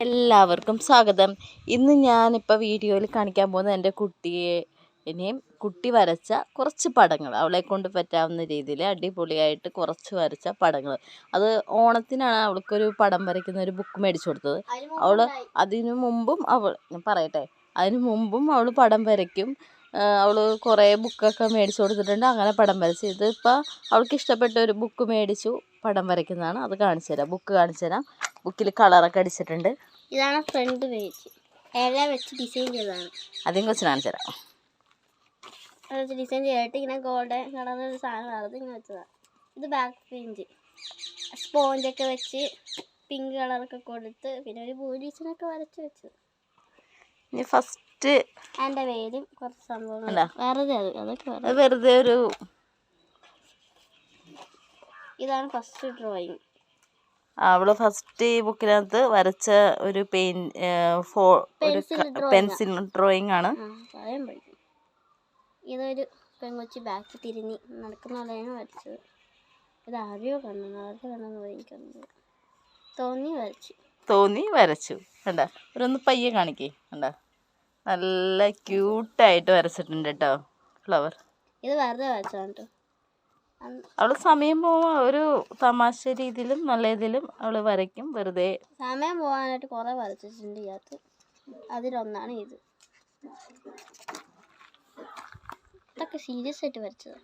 എല്ലാവർക്കും സ്വാഗതം. ഇന്ന് ഞാനിപ്പോൾ വീഡിയോയിൽ കാണിക്കാൻ പോകുന്നത് എന്റെ കുട്ടിയെ ഇനിയും കുട്ടി വരച്ച കുറച്ച് പടങ്ങൾ അവളെ കൊണ്ട് പറ്റാവുന്ന രീതിയിൽ അടിപൊളിയായിട്ട് കുറച്ച് വരച്ച പടങ്ങൾ അത് ഓണത്തിനാണ് അവൾക്കൊരു പടം വരയ്ക്കുന്ന ഒരു ബുക്ക് മേടിച്ചു കൊടുത്തത്. അവൾ അതിനു മുമ്പും അവൾ പറയട്ടെ അതിനു മുമ്പും അവൾ പടം വരയ്ക്കും. അവൾ കുറേ ബുക്കൊക്കെ മേടിച്ചു കൊടുത്തിട്ടുണ്ട്. അങ്ങനെ പടം വരച്ചു. ഇതിപ്പോൾ അവൾക്ക് ഇഷ്ടപ്പെട്ട ഒരു ബുക്ക് മേടിച്ചു. പടം വരയ്ക്കുന്നതാണ്. അത് കാണിച്ചു തരാം. ബുക്ക് കാണിച്ചു തരാം. ബുക്കിൽ കളറൊക്കെ അടിച്ചിട്ടുണ്ട്. ഇതാണ് ഫ്രണ്ട് പേജ്. ഇല വെച്ച് ഡിസൈൻ ചെയ്തതാണ്. അതും കുറച്ച് കാണിച്ചു തരാം. ഡിസൈൻ ചെയ്തിട്ട് ഇങ്ങനെ ഗോൾഡൻ കളർ ഒരു സാധനം വറുത് ഇങ്ങനെ വെച്ചതാണ്. ഇത് ബാക്ക് പേജ് സ്പോഞ്ചൊക്കെ വെച്ച് പിങ്ക് കളറൊക്കെ കൊടുത്ത് പിന്നെ ഒരു പൂലീസിനൊക്കെ വരച്ച് വെച്ചത്. ഇനി ഫസ്റ്റ് എന്റെ പേരും കുറച്ച് സംഭവം. വെറുതെ അത് അതൊക്കെ വെറുതെ. ഒരു ഇതാണ് ഫസ്റ്റ് ഡ്രോയിങ്. അവൾ ഫസ്റ്റ് ഈ ബുക്കിനകത്ത് വരച്ച ഒരു പെയിൻ ഫോ ഒരു. പെൻസിൽ ഡ്രോയിങ് ആണ് ഇതൊരു പെങ്കൊച്ചി ബാക്ക് തിരിഞ്ഞ് നടക്കുന്ന പോലെയാണ് വരച്ചത്. ഇത് ആരെയോ കണ്ടു ആരുടെ കണ്ടെന്ന് പറയുന്നത് തോന്നി വരച്ചു. തോന്നി വരച്ചു. കണ്ട? ഒരൊന്ന് പയ്യെ കാണിക്കേ. കണ്ട? നല്ല ക്യൂട്ടായിട്ട് വരച്ചിട്ടുണ്ട് കേട്ടോ ഫ്ലവർ ഇത് വെറുതെ വരച്ചതാണ് കേട്ടോ അവൾ സമയം പോവാ ഒരു തമാശ രീതിയിലും നല്ല രീതിയിലും അവൾ വരയ്ക്കും വെറുതെ. സമയം പോകാനായിട്ട് കുറേ വരച്ചിട്ടുണ്ട് ഇതിനകത്ത്. അതിലൊന്നാണ് ഇത്. ഇതൊക്കെ സീരിയസ് ആയിട്ട് വരച്ചത്.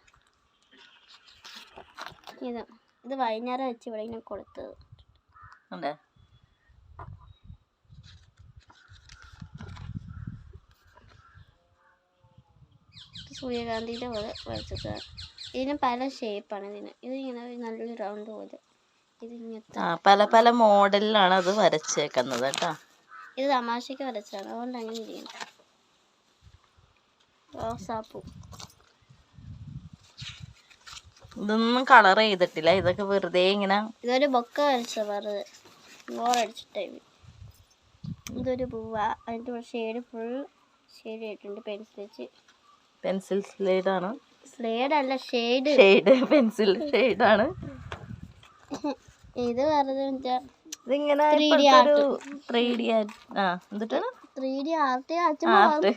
ഇത്. ഇത് വൈകുന്നേരം വെച്ച് ഇവിടെ ഇങ്ങനെ കൊടുത്തത്. കണ്ടേ ഇത് സൂര്യകാന്തിയുടെ പോലെ വരച്ചതാണ് ഇതിന് പല ഷേപ്പാണ് ഇതിന്. ഇതിങ്ങനെ നല്ലൊരു റൗണ്ട് പോലെ. ഇത് ഇങ്ങനത്തെ പല പല മോഡലിലാണ് അത് വരച്ചേക്കുന്നത് കേട്ടോ. ഇത് തമാശയ്ക്ക് വരച്ചതാണ്. അതുകൊണ്ട് അങ്ങനെ ഇരിക്കുന്നത് റോസാപ്പൂ ഇതൊന്നും കളർ ചെയ്തിട്ടില്ല. ഇതൊക്കെ വെറുതെ ഇങ്ങനെ ഇതൊരു ബൊക്ക വരച്ച വെറുതെ. ബോറടിച്ചിട്ടേ ഇതൊരു പൂവ. അതിന്റെ ഷെയ്ഡ് ഫുൾ ഷെയ്ഡ് ആയിട്ടുണ്ട്. പെൻസിൽ വെച്ച്. പെൻസിൽ സ്ലേഡാണ്. സ്ലേഡ് അല്ല ഷെയ്ഡ്. ഷെയ്ഡ് പെൻസിൽ ആണ് ഇത് വെച്ചാൽ ഇതിങ്ങനെ 3D ഇപ്പോഴത്തെ ഒരു ത്രീ ഡി ആ എന്നിട്ടാണ് ത്രീ ഡി ആർട്ട് ആർട്ട്.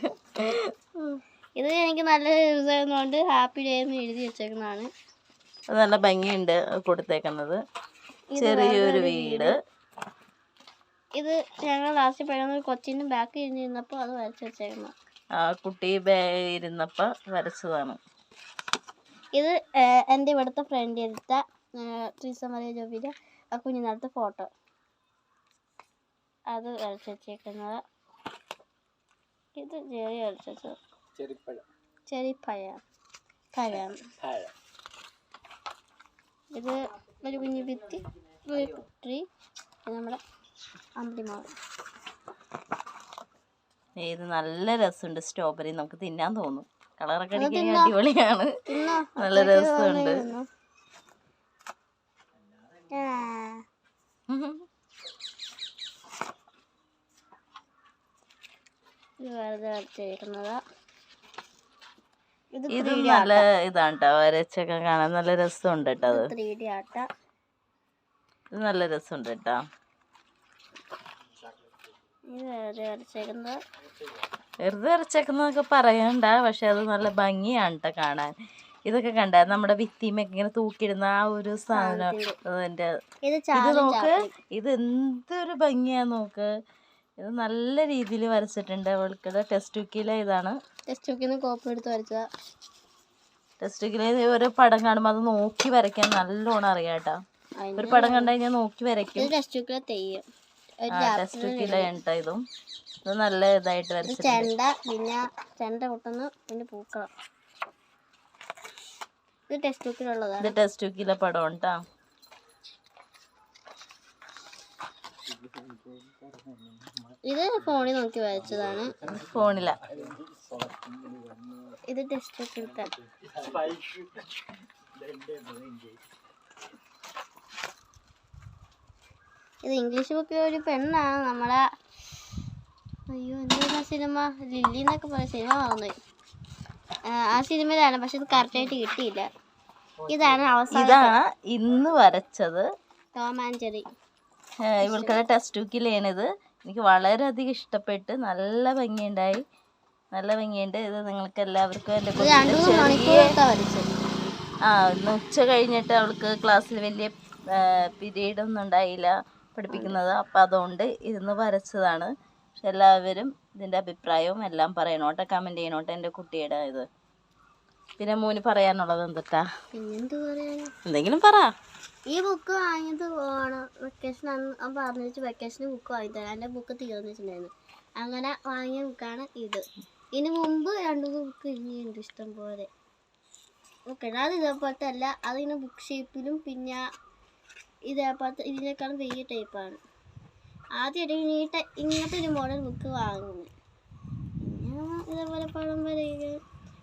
ഇത് എനിക്ക് നല്ല ഇതായതുകൊണ്ട് ഹാപ്പി ഡേ എന്ന് എഴുതി വെച്ചേക്കുന്നതാണ്. അത് നല്ല ഭംഗിയുണ്ട് കൊടുത്തേക്കുന്നത്. ചെറിയൊരു വീട്. ഇത് ഞങ്ങൾ ലാസ്റ്റ് പഴയ കൊച്ചിന്റെ ബാക്ക് ഇരുന്നിരുന്നപ്പോൾ അത് വരച്ച് വെച്ചേക്കുന്ന. ആ കുട്ടി ബേ- ഇരുന്നപ്പോ വരച്ചതാണ്. ഇത് എന്റെ എന്റെ ഇവിടുത്തെ ഫ്രണ്ട് എടുത്ത ട്രീസ മറിയ ജോബിയുടെ ആ കുഞ്ഞിനടുത്ത ഫോട്ടോ അത് വരച്ച് വെച്ചേക്കുന്നത്. ഇത് ചെറിയ വരച്ചത് ചെറിയ പഴം. ഇത് ഒരു കുഞ്ഞു ഭിത്തി ഒരു കുട്ടി നമ്മുടെ അമ്പിളിമാവ്. ഇത് നല്ല രസമുണ്ട് സ്ട്രോബെറി നമുക്ക് തിന്നാൻ തോന്നും. കളറൊക്കെ അടിക്കാൻ അടിപൊളിയാണ്. നല്ല രസമുണ്ട്. ഇത് നല്ല ഇതാണ് കേട്ടോ വരച്ചൊക്കെ കാണാൻ നല്ല രസമുണ്ട് കേട്ടോ അത്. നല്ല രസമുണ്ട് കേട്ടോ വെറുതെ വരച്ചേക്കുന്നതൊക്കെ പറയണ്ട പക്ഷെ അത് നല്ല ഭംഗിയാണ് കേട്ടോ കാണാൻ. ഇതൊക്കെ കണ്ട നമ്മുടെ ഭിത്തിമൊക്കെ ഇങ്ങനെ തൂക്കിയിടുന്ന ആ ഒരു സാധനം അതിന്റെ ഇത് നോക്ക് ഇത് എന്തൊരു ഭംഗിയാ നോക്ക്. ഇത് നല്ല രീതിയിൽ വരച്ചിട്ടുണ്ട്. അവൾക്ക് ടെസ്റ്റ് ബുക്കിലെ ഇതാണ്. ടെസ്റ്റ് ബുക്കിൽ കോപ്പി എടുത്ത് വരച്ചതാ. ടെസ്റ്റ് ബുക്കിലെ ഒരു പടം കാണുമ്പോൾ അത് നോക്കി വരയ്ക്കാൻ നല്ലോണം അറിയാം കേട്ടോ. ഒരു പടം കണ്ടു കഴിഞ്ഞാൽ നോക്കി വരയ്ക്കും. ടെസ്റ്റ് ബുക്കിലെ തെയ്യം. ടെസ്റ്റ് ബുക്കിലെ ഇതും. ഇത് നല്ല ഇതായിട്ട് വരച്ചിട്ടുണ്ട്. ചെണ്ട പിന്നെ ചെണ്ട കൊട്ടുന്നു പിന്നെ പൂക്കളം. ഇത് ടെക്സ്റ്റ് ബുക്കിലുള്ളതാണ് ഇത് ടെസ്റ്റ് ബുക്കിലെ പടം കേട്ടോ ഇത് ഫോണിൽ നോക്കി വരച്ചതാണ്. ഫോണില. ഇത് ടെക്സ്റ്റ് ബുക്കിലത്തെ ഇത് ഇംഗ്ലീഷ് ബുക്കിൽ ഒരു പെണ്ണാണ്. നമ്മളെ അയ്യോ എന്താ സിനിമ ലില്ലി എന്നൊക്കെ പറയുന്ന സിനിമ മറന്നുപോയി ആ, സിനിമയിലാണ് പക്ഷെ ഇത് കറക്റ്റായിട്ട് കിട്ടിയില്ല. ഇതാണ് അവസാനം ഇതാണ് ഇന്ന് വരച്ചത്. ടോമാൻചറി ഇവൾക്കത് ടെക്സ്റ്റ് ബുക്കിൽ ചെയ്യണത് ടെസ്റ്റ് ബുക്കിലാണിത് എനിക്ക് വളരെയധികം ഇഷ്ടപ്പെട്ട് നല്ല ഭംഗിയുണ്ടായി. നല്ല ഭംഗിയുണ്ട്. ഇത് നിങ്ങൾക്ക് എല്ലാവർക്കും എന്റെ ആ ഇന്ന് ഉച്ച കഴിഞ്ഞിട്ട് അവൾക്ക് ക്ലാസ്സിൽ വലിയ പിരീഡൊന്നും ഉണ്ടായില്ല. പഠിപ്പിക്കുന്നത്. അപ്പം അതുകൊണ്ട് ഇരുന്ന് വരച്ചതാണ്. പക്ഷെ എല്ലാവരും ഇതിന്റെ അഭിപ്രായവും എല്ലാം പറയണോട്ടെ കമന്റ് ചെയ്യണോട്ടെ എന്റെ കുട്ടിയുടെ ഇത്. പിന്നെ മോന് പറയാനുള്ളത് എന്തിട്ടാ? എന്തെങ്കിലും പറ. ഈ ബുക്ക് വാങ്ങിയത് ഓണം വെക്കേഷൻ അന്ന് പറഞ്ഞു വെച്ച് വെക്കേഷന് ബുക്ക് വാങ്ങിത്തരാം എന്റെ ബുക്ക് തീർന്നു വെച്ചിട്ടുണ്ടായിരുന്നു. അങ്ങനെ വാങ്ങിയ ബുക്കാണ് ഇത്. ഇതിന് മുമ്പ് രണ്ടു ബുക്ക് ഇനിയുണ്ട് ഇഷ്ടം പോലെ. ഓക്കെ അത് ഇതേപോലത്തെ അല്ല. അതിങ്ങനെ ബുക്ക് ഷേപ്പിലും പിന്നെ ഇതേപോലത്തെ ഇതിനേക്കാളും വലിയ ടൈപ്പാണ് ആദ്യമായിട്ട് ഈ ഇങ്ങനത്തെ ഒരു മോഡൽ ബുക്ക് വാങ്ങുന്നത് പിന്നെ ഇതേപോലെ പടം വരയ്ക്കുക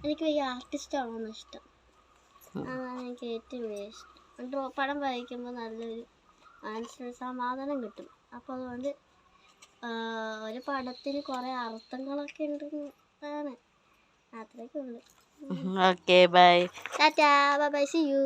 എനിക്ക് വലിയ ആർട്ടിസ്റ്റ് ആവുന്ന ഇഷ്ടം. അതാണ് എനിക്ക് ഏറ്റവും വലിയ ഇഷ്ടം. ഡ്രോ പടം വരയ്ക്കുമ്പോൾ നല്ലൊരു മനസ്സിന് സമാധാനം കിട്ടും. അപ്പോൾ അതുകൊണ്ട് ഒരു പടത്തിന് കുറേ അർത്ഥങ്ങളൊക്കെ ഉണ്ടെന്നാണ് അത്രയൊക്കെ ഉള്ളു. Okay bye tata bye see you